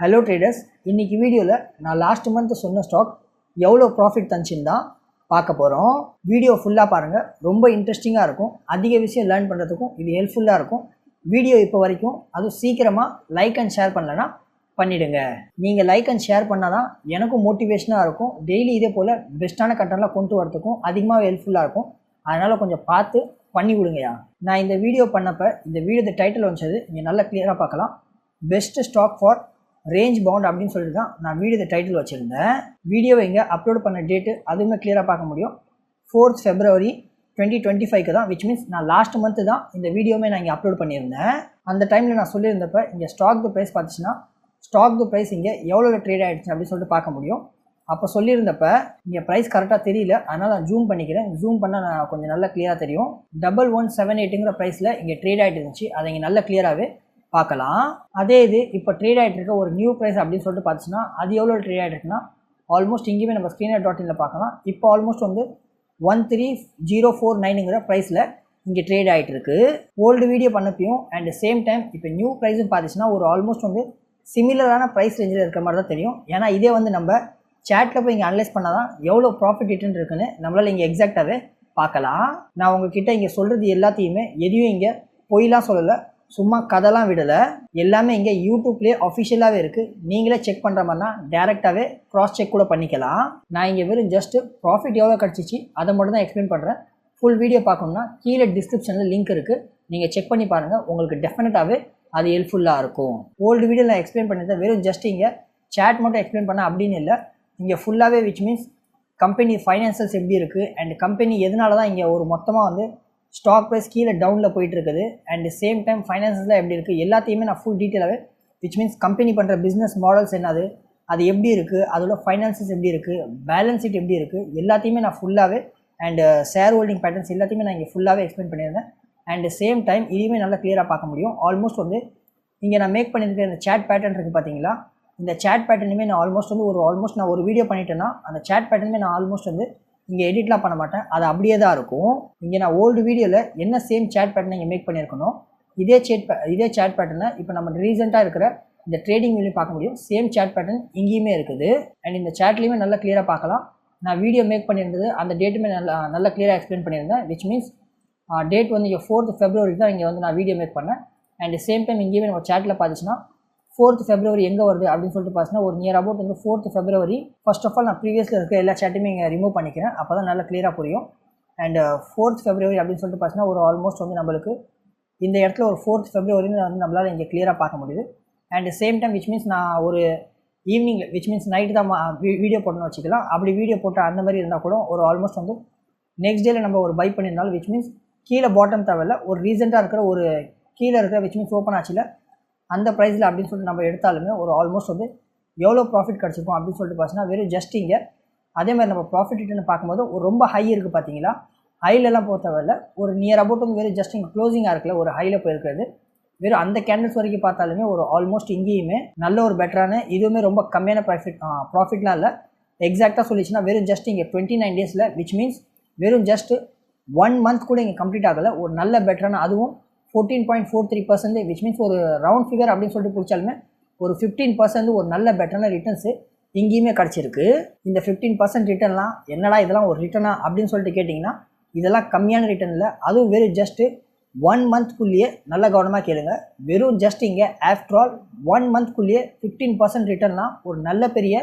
Hello traders இன்றைக்கி வீடியோவில் நான் லாஸ்ட் மந்த் சொன்ன ஸ்டாக் எவ்வளோ ப்ராஃபிட் தந்துச்சுன்னு தான் பார்க்க போகிறோம் வீடியோ ஃபுல்லாக பாருங்கள் ரொம்ப இன்ட்ரெஸ்டிங்காக இருக்கும். அதிக விஷயம் லேர்ன் பண்ணுறதுக்கும் இது ஹெல்ப்ஃபுல்லாக இருக்கும். வீடியோ இப்போ வரைக்கும் அதுவும் சீக்கிரமாக லைக் அண்ட் ஷேர் பண்ணலன்னா பண்ணிவிடுங்க நீங்கள் லைக் அண்ட் ஷேர் பண்ணால் தான் எனக்கும் மோட்டிவேஷனாக இருக்கும். டெய்லி இதே போல் பெஸ்ட்டான கண்டென்ட்லாம் கொண்டு வரதுக்கும் அதிகமாக ஹெல்ப்ஃபுல்லாக இருக்கும். அதனால் கொஞ்சம் பார்த்து பண்ணி விடுங்கயா நான் இந்த வீடியோ பண்ணப்போ இந்த வீடியோ டைட்டில் வந்துச்சது. நீங்கள் நல்லா கிளியராக பார்க்கலாம். Best stock for range bound அப்படின்னு சொல்லிட்டு தான் நான் வீடியோ டைட்டில் வச்சுருந்தேன். வீடியோவை இங்கே அப்லோட் பண்ண டேட்டு அதுவுமே கிளியராக பார்க்க முடியும். ஃபோர்த் ஃபெப்ரவரி டுவெண்ட்டி டுவெண்ட்டி ஃபைவ்க்கு தான் விச் மீன்ஸ் நான் லாஸ்ட் மந்த்து தான் இந்த வீடியோவுமே நான் இங்கே அப்லோட் பண்ணியிருந்தேன். அந்த டைமில் நான் சொல்லியிருந்தப்ப இங்கே ஸ்டாக் ப்ரைஸ் பார்த்துச்சுன்னா ஸ்டாக் ப்ரைஸ் இங்கே எவ்வளோ ட்ரேட் ஆகிடுச்சு அப்படின்னு சொல்லிட்டு பார்க்க முடியும். அப்போ சொல்லியிருந்தப்ப இங்கே ப்ரைஸ் கரெக்டாக தெரியல அதனால் நான் ஜூம் பண்ணிக்கிறேன். ஜூம் பண்ணால் நான் கொஞ்சம் நல்லா கிளியராக தெரியும். டபுள் ஒன் செவன் எயிட்டுங்கிற ப்ரைஸில் இங்கே ட்ரேட் ஆகிட்டு இருந்துச்சு. அதை இங்கே நல்லா கிளியராகவே பார்க்கலாம். அதே இது இப்போ ட்ரேட் ஆகிட்டு இருக்க ஒரு நியூ ப்ரைஸ் அப்படின்னு சொல்லிட்டு பார்த்துச்சுன்னா அது எவ்வளோ ட்ரேட் ஆகிட்டு இருக்குன்னா ஆல்மோஸ்ட் இங்கேயுமே நம்ம ஸ்க்ரீனர் டாட் இனில் பார்க்கலாம். இப்போ ஆல்மோஸ்ட் வந்து ஒன் த்ரீ ஜீரோ ஃபோர் நைனுங்கிற ப்ரைஸில் இங்கே ட்ரேட் ஆகிட்டு இருக்கு. ஓல்டு வீடியோ பண்ணப்பையும் அண்ட் சேம் டைம் இப்போ நியூ ப்ரைஸும் பார்த்துச்சுன்னா ஒரு ஆல்மோஸ்ட் வந்து சிமிலரான ப்ரைஸ் ரேஞ்சில் இருக்கிற மாதிரி தான் தெரியும். ஏன்னா இதே வந்து நம்ம சேட்டில் போய் இங்கே அனலைஸ் பண்ணால் தான் எவ்வளோ ப்ராஃபிட் ரிட்டர்ன் இருக்குன்னு நம்மளால் இங்கே எக்ஸாக்டாகவே பார்க்கலாம். நான் உங்ககிட்ட இங்கே சொல்கிறது எல்லாத்தையுமே எதையும் இங்கே பொய்லாம் சொல்லலை. சும்மா கதைலாம் விடலை. எல்லாமே இங்கே யூடியூப்லேயே அஃபிஷியலாகவே இருக்குது நீங்களே செக் பண்ணுற மாதிரினா டேரெக்டாகவே க்ராஸ் செக் கூட பண்ணிக்கலாம். நான் இங்கே வெறும் ஜஸ்ட்டு ப்ராஃபிட் எவ்வளோ கிடச்சிச்சு அதை மட்டும் தான் எக்ஸ்பிளைன் பண்ணுறேன் ஃபுல் வீடியோ பார்க்கணுன்னா கீழே டிஸ்கிரிப்ஷனில் லிங்க் இருக்குது நீங்கள் செக் பண்ணி பாருங்கள் உங்களுக்கு டெஃபினட்டாகவே அது ஹெல்ப்ஃபுல்லாக இருக்கும். ஓல்டு வீடியோ நான் எக்ஸ்பிளைன் பண்ணியிருந்தேன் வெறும் ஜஸ்ட் இங்கே சேட் மட்டும் எக்ஸ்பிளைன் பண்ண அப்படின்னு இல்லை. இங்கே ஃபுல்லாகவே விச் மீன்ஸ் கம்பெனி ஃபைனான்சல்ஸ் எப்படி இருக்குது அண்ட் கம்பெனி எதனால தான் இங்கே ஒரு மொத்தமாக வந்து ஸ்டாக் ப்ரைஸ் கீழே டவுனில் போயிட்டு இருக்குது அண்ட் சேம் டைம் ஃபைனான்சஸ்லாம் எப்படி இருக்குது எல்லாத்தையுமே நான் ஃபுல் டீட்டெயிலாகவே விச் மீன்ஸ் கம்பெனி பண்ணுற பிஸ்னஸ் மாடல்ஸ் என்னது? அது எப்படி இருக்குது அதோட ஃபைனான்சஸ் எப்படி இருக்குது பேலன்ஸ் ஷீட் எப்படி இருக்குது எல்லாத்தையுமே நான் ஃபுல்லாகவே அண்ட் ஷேர் ஹோல்டிங் பேட்டர்ன்ஸ் எல்லாத்தையுமே நான் இங்கே ஃபுல்லாகவே எக்ஸ்பிளைன் பண்ணியிருந்தேன். அண்ட் சேம் டைம் இதையுமே நல்லா கிளியராக பார்க்க முடியும். ஆல்மோஸ்ட் வந்து இங்கே நான் மேக் பண்ணியிருக்க இந்த சேட் பேட்டர்ன் இருக்குது பார்த்தீங்களா இந்த சேட் பேட்டர்னுமே நான் ஆல்மோஸ்ட் வந்து ஒரு ஆல்மோஸ்ட் நான் ஒரு வீடியோ பண்ணிட்டேன்னா அந்த சேட் பேட்டர்னுமே நான் ஆல்மோஸ்ட் வந்து இங்கே எடிட்லாம் பண்ண மாட்டேன். அது அப்படியே தான் இருக்கும். இங்கே நான் ஓல்டு வீடியோவில் என்ன சேம் சேட் பேட்டர்னை இங்கே மேக் பண்ணியிருக்கணும் இதே சேட் இதே சேட் பேட்டர்னை இப்போ நம்ம ரீசெண்டாக இருக்கிற இந்த ட்ரேடிங் வீலையும் பார்க்க முடியும். சேம் சேட் பேட்டர்ன் இங்கேயுமே இருக்குது. அண்ட் இந்த சேட்லேயுமே நல்லா கிளியராக பார்க்கலாம். நான் வீடியோ மேக் பண்ணியிருந்தது அந்த டேட்டுமே நல்லா நல்லா கிளியராக எக்ஸ்பிளைன் பண்ணியிருந்தேன். விச் மீன்ஸ் டேட் வந்து இங்கே ஃபோர்த் ஃபெப்ரவரி தான் இங்கே வந்து நான் வீடியோ மேக் பண்ணேன். அண்ட் சேம் டைம் இங்கேயுமே நம்ம சேட்டில் பார்த்துச்சுன்னா ஃபோர்த் ஃபெப்ரவரி எங்கே வருது அப்படின்னு சொல்லிட்டு பார்த்தீங்கன்னா ஒரு நியர் அபவுட் வந்து fourth February first of all நான் ப்ரீவியஸில் இருக்க எல்லா சேட்டுமே இங்கே ரிமூவ் பண்ணிக்கிறேன். அப்போ தான் நல்லா க்ளியராக புரியும். அண்ட் ஃபோர்த் ஃபெப்ரவரி அப்படின்னு சொல்லிட்டு பார்த்தீங்கன்னா ஒரு ஆல்மோஸ்ட் வந்து நம்மளுக்கு இந்த இடத்துல ஒரு ஃபோர்த் ஃபெப்ரவரின்னு வந்து நம்மளால் இங்கே கிளியராக பார்க்க முடியுது. And same time which means நான் ஒரு ஈவினிங் விச் மீன்ஸ் நைட்டு தான் வீடியோ போட்டணும்னு வச்சுக்கலாம். அப்படி வீடியோ போட்ட அந்த மாதிரி இருந்தால் கூட ஒரு ஆல்மோஸ்ட் வந்து நெக்ஸ்ட் டேயில் நம்ம ஒரு பை பண்ணியிருந்தாலும் விச் மீன்ஸ் கீழே பாட்டம் தேவையில்ல ஒரு ரீசெண்டாக இருக்கிற ஒரு கீழே இருக்கிற விச் மீன்ஸ் ஓப்பன் ஆச்சுல அந்த ப்ரைஸில் அப்படின்னு சொல்லிட்டு நம்ம எடுத்தாலுமே ஒரு ஆல்மோஸ்ட் வந்து எவ்வளோ ப்ராஃபிட் கிடச்சிருக்கும் அப்படின்னு சொல்லிட்டு பார்த்தீங்கன்னா வெறும் ஜஸ்ட் இங்கே. அதே மாதிரி நம்ம ப்ராஃபிட் ரிட்டர்ன் பார்க்கும்போது ஒரு ரொம்ப ஹை இருக்குது பார்த்தீங்களா? ஹைலெலாம் போக ஒரு நியர் அபவுட் வந்து வெறும் ஜஸ்ட் இங்கே க்ளோசிங்காக இருக்கல ஒரு ஹையில் போயிருக்கிறது. வெறும் அந்த கேண்டில்ஸ் வரைக்கும் பார்த்தாலுமே ஒரு ஆல்மோஸ்ட் இங்கேயுமே நல்ல ஒரு பெட்டரான இதுவுமே ரொம்ப கம்மியான ப்ராஃபிட் ப்ராஃபிட்லாம் இல்லை. எக்ஸாக்டாக சொல்லிச்சுன்னா வெறும் ஜஸ்ட் இங்கே டுவெண்ட்டி நைன் டேஸில் விச் மீன்ஸ் வெறும் ஜஸ்ட் ஒன் மந்த் கூட இங்கே கம்ப்ளீட் ஆகலை. ஒரு நல்ல பெட்டரான அதுவும் fourteen point four three percent which means ஒரு ரவுண்ட் ஃபிகர் அப்படின்னு சொல்லிட்டு பிடிச்சாலுமே ஒரு ஃபிஃப்டீன் பர்சன்ட் ஒரு நல்ல பெட்டரான ரிட்டர்ன்ஸு இங்கேயுமே கிடச்சிருக்கு. இந்த ஃபிஃப்டீன் பர்சன்ட் ரிட்டர்ன்லாம் என்னடா இதெல்லாம் ஒரு ரிட்டர்னா அப்படின்னு சொல்லிட்டு கேட்டிங்கன்னா இதெல்லாம் கம்மியான ரிட்டர்ன் இல்லை. அதுவும் வெறும் ஜஸ்ட்டு ஒன் மந்த்க்குள்ளேயே நல்ல கவனமாக கேளுங்க. வெறும் ஜஸ்ட் இங்கே ஆஃப்டர் ஆல் ஒன் மந்த்க்குள்ளேயே ஃபிஃப்டீன் பர்சன்ட் ரிட்டர்ன்லாம் ஒரு நல்ல பெரிய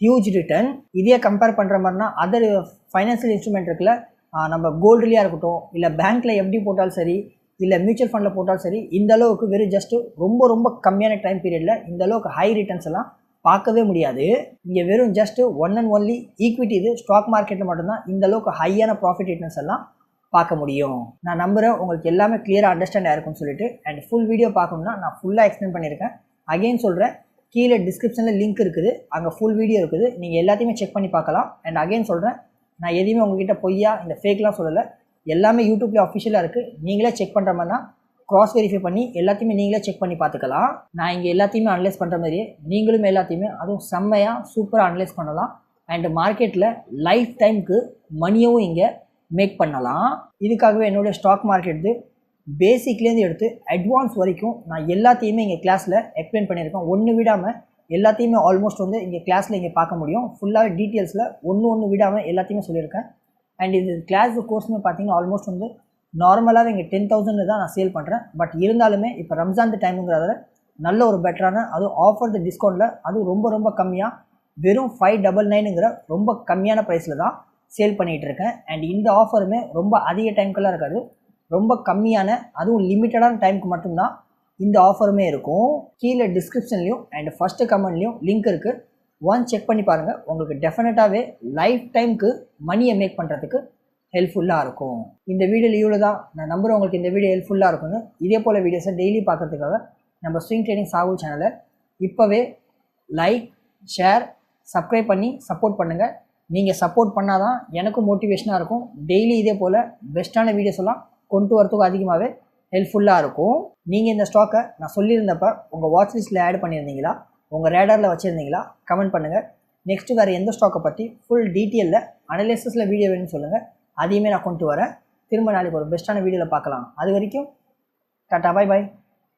ஹியூஜ் ரிட்டர்ன் இதே கம்பேர் பண்ணுற மாதிரினா அதர் ஃபைனான்சியல் இன்ஸ்ட்ருமெண்ட் இருக்குல்ல நம்ம கோல்டுலேயே இருக்கட்டும் இல்லை பேங்க்கில் எப்படி போட்டாலும் சரி இல்லை மியூச்சுவல் ஃபண்டில் போட்டாலும் சரி இந்த அளவுக்கு வெறும் ஜஸ்ட்டு ரொம்ப ரொம்ப கம்மியான டைம் பீரியடில் இந்த அளவுக்கு ஹை ரிட்டர்ன்ஸ் எல்லாம் பார்க்கவே முடியாது. இங்கே வெறும் just one and only equity இது ஸ்டாக் மார்க்கெட்டில் மட்டும்தான் இந்த அளவுக்கு ஹையான ப்ராஃபிட் ரிட்டர்ன்ஸ் எல்லாம் பார்க்க முடியும். நான் நம்புகிறேன் உங்களுக்கு எல்லாமே கிளியராக அண்டர்ஸ்டாண்ட் ஆயிருக்கும்னு சொல்லிட்டு அண்ட் ஃபுல் வீடியோ பார்க்கணும்னா நான் ஃபுல்லாக எக்ஸ்பிளைன் பண்ணியிருக்கேன். அகெயின் சொல்கிறேன் கீழே டிஸ்கிரிப்ஷனில் லிங்க் இருக்குது அங்கே ஃபுல் வீடியோ இருக்குது நீங்கள் எல்லாத்தையுமே செக் பண்ணி பார்க்கலாம். அண்ட் அகெயின் சொல்கிறேன் நான் எதையுமே உங்ககிட்ட பொய்யா இந்த ஃபேக்லாம் சொல்லலை எல்லாமே யூடியூப்லேயே அஃபிஷியலாக இருக்குது நீங்களே செக் பண்ணுற மாதிரினா க்ராஸ் வெரிஃபை பண்ணி எல்லாத்தையுமே நீங்களே செக் பண்ணி பார்த்துக்கலாம். நான் இங்கே எல்லாத்தையுமே அனலைஸ் பண்ணுற மாதிரியே நீங்களும் எல்லாத்தையுமே அதுவும் செம்மையாக சூப்பராக அனலைஸ் பண்ணலாம். அண்ட் மார்க்கெட்டில் லைஃப் டைமுக்கு மணியவும் இங்கே மேக் பண்ணலாம். இதுக்காகவே என்னுடைய ஸ்டாக் மார்க்கெட்டு பேசிக்லேருந்து எடுத்து அட்வான்ஸ் வரைக்கும் நான் எல்லாத்தையுமே இங்கே கிளாஸில் எக்ஸ்பிளைன் பண்ணியிருக்கேன். ஒன்று விடாமல் எல்லாத்தையுமே ஆல்மோஸ்ட் வந்து இங்கே கிளாஸில் இங்கே பார்க்க முடியும். ஃபுல்லாகவே டீட்டெயில்ஸில் ஒன்று ஒன்று விடாமல் எல்லாத்தையுமே சொல்லியிருக்கேன். அண்ட் இது கிளாஸ் கோர்ஸுமே பார்த்தீங்கன்னா ஆல்மோஸ்ட் வந்து நார்மலாகவே இங்கே டென் தௌசண்ட்டில் தான் நான் சேல் பண்ணுறேன் பட் இருந்தாலுமே இப்போ ரம்ஜான் டைமுங்கிறதால நல்ல ஒரு பெட்டரான அதுவும் ஆஃபர் த டிஸ்கவுண்ட்டில் அதுவும் ரொம்ப ரொம்ப கம்மியாக வெறும் ஃபைவ் டபுள் நைனுங்கிற ரொம்ப கம்மியான ப்ரைஸில் தான் சேல் பண்ணிகிட்டு இருக்கேன். அண்ட் இந்த ஆஃபருமே ரொம்ப அதிக டைம்க்கெல்லாம் இருக்காது. ரொம்ப கம்மியான அதுவும் லிமிட்டடான டைமுக்கு மட்டும்தான் இந்த ஆஃபருமே இருக்கும். கீழே டிஸ்கிரிப்ஷன்லையும் அண்ட் ஃபஸ்ட்டு கமெண்ட்லேயும் லிங்க் இருக்குது ஒன் செக் பண்ணி பாருங்கள் உங்களுக்கு டெஃபினட்டாகவே லைஃப் டைமுக்கு மணியை மேக் பண்ணுறதுக்கு ஹெல்ப்ஃபுல்லாக இருக்கும். இந்த வீடியோ இவ்வளோ தான் நான் நம்புகிறேன் உங்களுக்கு இந்த வீடியோ ஹெல்ப்ஃபுல்லாக இருக்கும்னு. இதே போல் வீடியோஸை டெய்லி பார்க்கறதுக்காக நம்ம ஸ்விங் ட்ரேடிங் சாகுல் சேனலை இப்போவே லைக் ஷேர் சப்ஸ்கிரைப் பண்ணி சப்போர்ட் பண்ணுங்கள் நீங்கள் சப்போர்ட் பண்ணால் தான் எனக்கும் மோட்டிவேஷனாக இருக்கும். டெய்லி இதே போல் பெஸ்ட்டான வீடியோஸ் எல்லாம் கொண்டு வரத்துக்கும் அதிகமாகவே ஹெல்ப்ஃபுல்லாக இருக்கும். நீங்கள் இந்த ஸ்டாக்கை நான் சொல்லியிருந்தப்ப உங்கள் வாட்ச் லிஸ்ட்டில் ஆட் பண்ணியிருந்தீங்களா? உங்கள் ரேடரில் வச்சுருந்தீங்களா? கமெண்ட் பண்ணுங்கள் நெக்ஸ்ட்டு வேறு எந்த ஸ்டாக்கை பற்றி ஃபுல் டீட்டெயிலில் அனலிசிஸில் வீடியோ வேணும்னு சொல்லுங்கள் அதையுமே நான் கொண்டு வரேன். திரும்ப நாளைக்கு ஒரு பெஸ்ட்டான வீடியோவில் பார்க்கலாம். அது வரைக்கும் டாட்டா பாய் பாய்